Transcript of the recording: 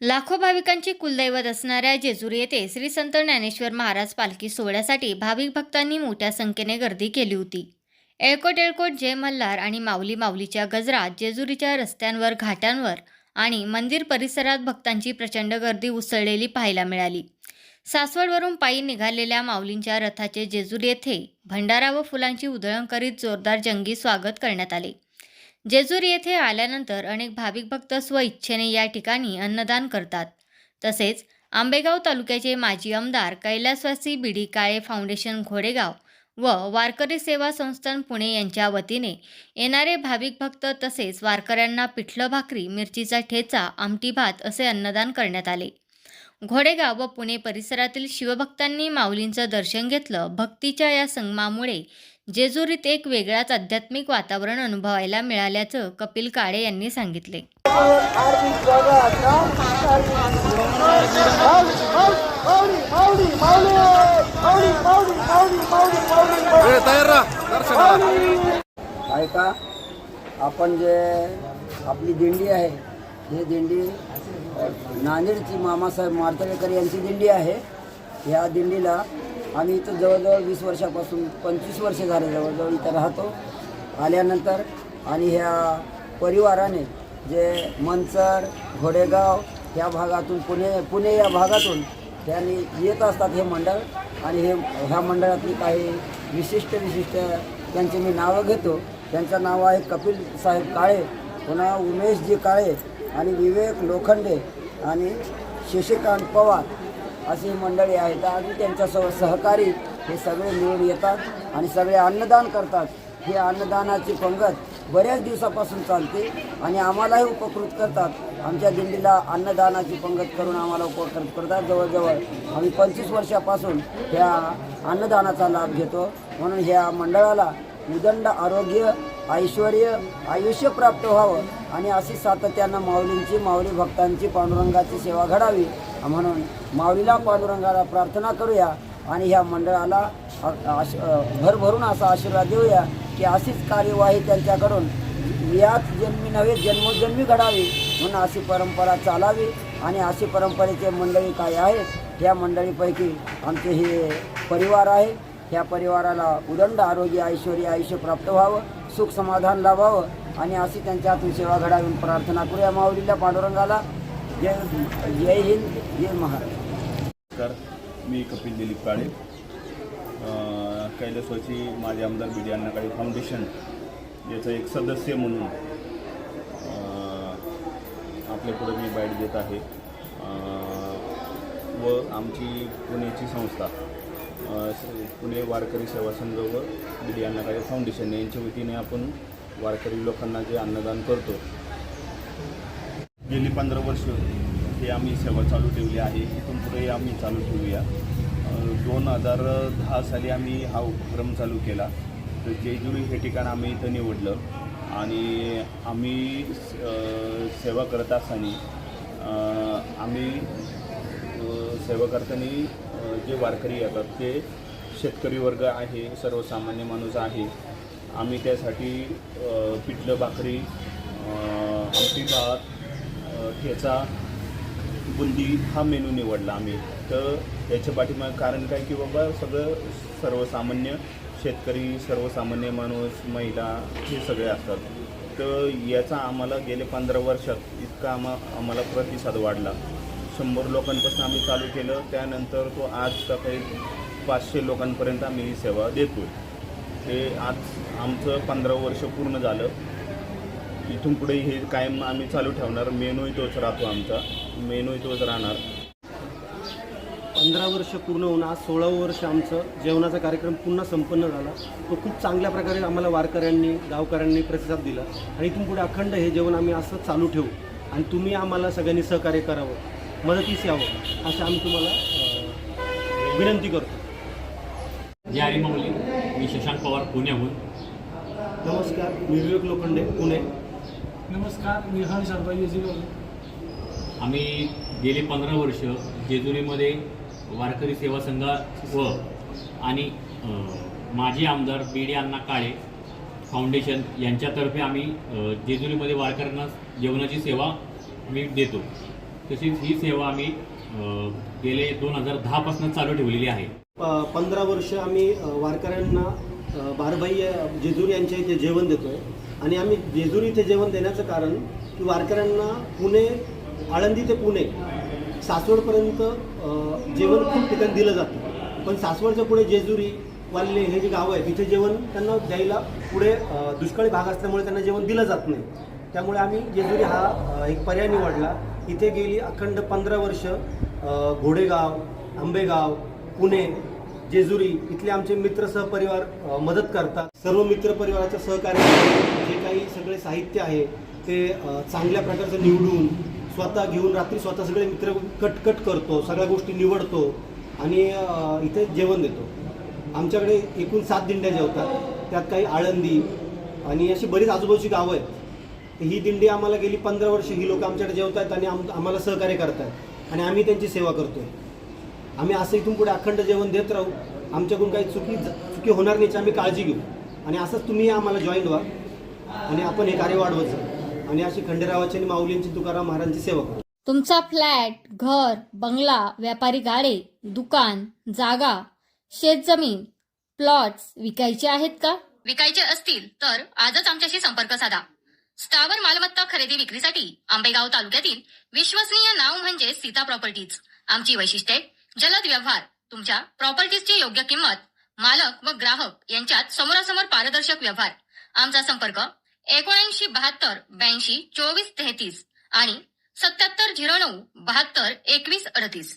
लाखो भाविकांची कुलदैवत असणाऱ्या जेजुरी येथे श्री संत ज्ञानेश्वर महाराज पालखी सोहळ्यासाठी भाविक भक्तांनी मोठ्या संख्येने गर्दी केली होती. एळकोट एळकोट जय मल्हार आणि माऊली माऊलीच्या गजरात जेजुरीच्या रस्त्यांवर घाटांवर आणि मंदिर परिसरात भक्तांची प्रचंड गर्दी उसळलेली पाहायला मिळाली. सासवडवरून पायी निघालेल्या माऊलींच्या रथाचे जेजुरी येथे भंडारा व फुलांची उधळण करीत जोरदार जंगी स्वागत करण्यात आले. जेजुरी येथे आल्यानंतर अनेक भाविक भक्त स्वइच्छेने या ठिकाणी अन्नदान करतात. तसेच आंबेगाव तालुक्याचे माजी आमदार कैलासवासी बीडी काळे फाउंडेशन घोडेगाव व वारकरी सेवा संस्थान पुणे यांच्या वतीने येणारे भाविक भक्त तसेच वारकऱ्यांना पिठलं भाकरी मिरचीचा ठेचा आमटी भात असे अन्नदान करण्यात आले. घोडेगाव व पुणे परिसरातील शिवभक्तांनी माऊलींचं दर्शन घेतलं. भक्तीच्या या संगमामुळे जेजुरीत एक वेगळाच आध्यात्मिक वातावरण अनुभवायला मिळाल्याचं कपिल काळे यांनी सांगितले. ऐका आपण जे आपली दिंडी आहे ही दिंडी नांदेडची मामासाहेब मार्तळेकर यांची दिंडी आहे. या दिंडीला आम्ही इथं जवळजवळ वीस वर्षापासून पंचवीस वर्ष झाले जवळजवळ इथं राहतो. आल्यानंतर आणि ह्या परिवाराने जे मंचर घोडेगाव या भागातून पुणे पुणे या भागातून त्यांनी येत असतात हे मंडळ. आणि हे ह्या मंडळातली काही विशिष्ट विशिष्ट त्यांची मी नावं घेतो. त्यांचं नाव आहे कपिल साहेब काळे पुन्हा उमेशजी काळे आणि विवेक लोखंडे आणि शशिकांत पवार. अशी मंडळी आहेत. आणि त्यांच्यासोबत सहकारी हे सगळे मिळून येतात आणि सगळे अन्नदान करतात. ही अन्नदानाची पंगत बऱ्याच दिवसापासून चालते आणि आम्हालाही उपकृत करतात. आमच्या दिंडीला अन्नदानाची पंगत करून आम्हाला उपकृत करतात. जवळजवळ आम्ही पंचवीस वर्षापासून ह्या अन्नदानाचा लाभ घेतो. म्हणून ह्या मंडळाला उदंड आरोग्य ऐश्वर आयुष्य प्राप्त व्हावं आणि अशी सातत्यानं माऊलींची माऊली भक्तांची पांडुरंगाची सेवा घडावी म्हणून माऊलीला पांडुरंगाला प्रार्थना करूया आणि ह्या मंडळाला आश- भरभरून असा आशीर्वाद देऊया की अशीच कार्यवाही त्यांच्याकडून याच जन्मी नव्हे जन्मोजन्मी घडावी म्हणून अशी परंपरा चालावी आणि अशी परंपरेचे मंडळी काय आहेत या मंडळीपैकी आमचे हे परिवार आहे. ह्या परिवाराला उदंड आरोग्य ऐश्वर्य आयुष्य प्राप्त व्हावं सुख समाधान लाभावं आणि अशी त्यांच्या हातून सेवा घडावी प्रार्थना करूया माऊलीला पांडुरंगाला. जय जय हिंद जय महाराष्ट्र नमस्कार मी कपिल दिलीप काळे. कैलासवाची माझे आमदार बी डी अण्णा काळे फाउंडेशन याचा एक सदस्य म्हणून आपल्यापुढे मी बाईट देत आहे. व आमची पुण्याची संस्था पुणे वारकरी सेवा संघ व बी डी अण्णा काळे फाउंडेशन यांच्या वतीने आपण वारकरी लोकांना जे अन्नदान करतो गेली पंधरा वर्ष हे आम्ही सेवा चालू ठेवली आहे. इथून पुढे आम्ही चालू ठेवूया. दोन हजार दहा साली आम्ही हा उपक्रम चालू केला. तर जेजुरी हे ठिकाण आम्ही इथं निवडलं. आणि आम्ही सेवा करत असताना आम्ही सेवा करताना जे वारकरी येतात ते शेतकरी वर्ग आहे सर्वसामान्य माणूस आहे. आम्ही त्यासाठी पिठलं भाकरी आमटी भात ठेचा बुंदी हा मेनू निवडला आम्ही. तर याच्या पाठीमागे कारण काय की बाबा सगळं सर्वसामान्य शेतकरी सर्वसामान्य माणूस महिला हे सगळे असतात. तर याचा आम्हाला गेले पंधरा वर्षात इतका आम्हा आम्हाला प्रतिसाद वाढला. शंभर लोकांपासून आम्ही चालू केलं. त्यानंतर तो आज तर काही पाचशे लोकांपर्यंत आम्ही ही सेवा देतो हे आज आमचं पंधरा वर्ष पूर्ण झालं. इथून पुढे हे कायम आम्ही चालू ठेवणार. मेनूही तोच राहतो आमचा. मेनूही तोच राहणार. पंधरा वर्ष पूर्ण होऊन आज सोळावं वर्ष आमचं जेवणाचा कार्यक्रम पुन्हा संपन्न झाला. तो खूप चांगल्या प्रकारे आम्हाला वारकऱ्यांनी गावकऱ्यांनी प्रतिसाद दिला. आणि इथून पुढे अखंड हे जेवण आम्ही असं चालू ठेवू. आणि तुम्ही आम्हाला सगळ्यांनी सहकार्य करावं. मदतीस यावं असं आम्ही तुम्हाला विनंती करतो. जय हरी माऊली मी शशांक पवार पुण्याहून. नमस्कार. मी विवेक लोखंडे पुणे. नमस्कार मी हर्ष हरभाई येजीवर आम्ही गेली पंधरा वर्ष जेजुरीमध्ये वारकरी सेवा संघ व आणि माजी आमदार बी डी अण्णा काळे फाउंडेशन यांच्यातर्फे आम्ही जेजुरीमध्ये वारकऱ्यांना जेवणाची सेवा मी देतो. तशीच ही सेवा आम्ही गेले दोन हजार दहापासून चालू ठेवलेली आहे. पंधरा वर्ष आम्ही वारकऱ्यांना बारभाई जेजुरी यांच्या इथे जेवण देतोय. आणि आम्ही जेजुरी इथे जेवण देण्याचं कारण की वारकऱ्यांना पुणे आळंदी ते पुणे सासवडपर्यंत जेवण खूप ठिकाणी दिलं जातं. पण सासवडच्या पुढे जेजुरी वाल्ले हे जे गाव आहे तिथे जेवण त्यांना द्यायला पुढे दुष्काळी भाग असल्यामुळे त्यांना जेवण दिलं जात नाही. त्यामुळे आम्ही जेजुरी हा एक पर्याय निवडला. इथे गेली अखंड पंधरा वर्ष घोडेगाव आंबेगाव पुणे जेजुरी इथले आमचे मित्र सहपरिवार मदत करतात. सर्व मित्र परिवाराच्या सहकार्याने काही सगळे साहित्य आहे ते चांगल्या प्रकारचं निवडून स्वतः घेऊन रात्री स्वतः सगळे मित्र कट कट करतो सगळ्या गोष्टी निवडतो आणि इथे जेवण देतो. आमच्याकडे एकूण सात दिंड्या जेवतात त्यात काही आळंदी आणि अशी बरीच आजूबाजूची गावं आहेत. ही दिंडी आम्हाला गेली पंधरा वर्ष ही लोक आमच्याकडे जेवत आहेत आणि आम आम्हाला सहकार्य करतात आणि आम्ही त्यांची सेवा करतो आहे आम्ही असं इथून पुढे अखंड जेवण देत राहू. आमच्याकडून काही चुकी चुकी होणार नाही याची आम्ही काळजी घेऊ. आणि असंच तुम्ही आम्हाला जॉईन व्हा. आणि आपण हे कार्य वाढवत जाऊ आणि अशी खंडेरावाची आणि माऊलींची तुकाराम महाराजांची सेवा करू. तुमचा फ्लॅट घर बंगला व्यापारी गाडे दुकान जागा शेतजमीन प्लॉट्स विकायचे आहेत का? विकायचे असतील तर आजच आमच्याशी संपर्क साधा. स्थावर मालमत्ता खरेदी विक्रीसाठी आंबेगाव तालुक्यातील विश्वसनीय नाव म्हणजे सीता प्रॉपर्टीज. आमची वैशिष्ट्ये जलद व्यवहार तुमच्या प्रॉपर्टीजची योग्य किंमत मालक व ग्राहक यांच्यात समोरासमोर पारदर्शक व्यवहार. आमचा संपर्क एकोणऐंशी बहात्तर ब्याऐंशी चोवीस तेहतीस आणि सत्याहत्तर झिरो नऊ बहात्तर एकवीस अडतीस.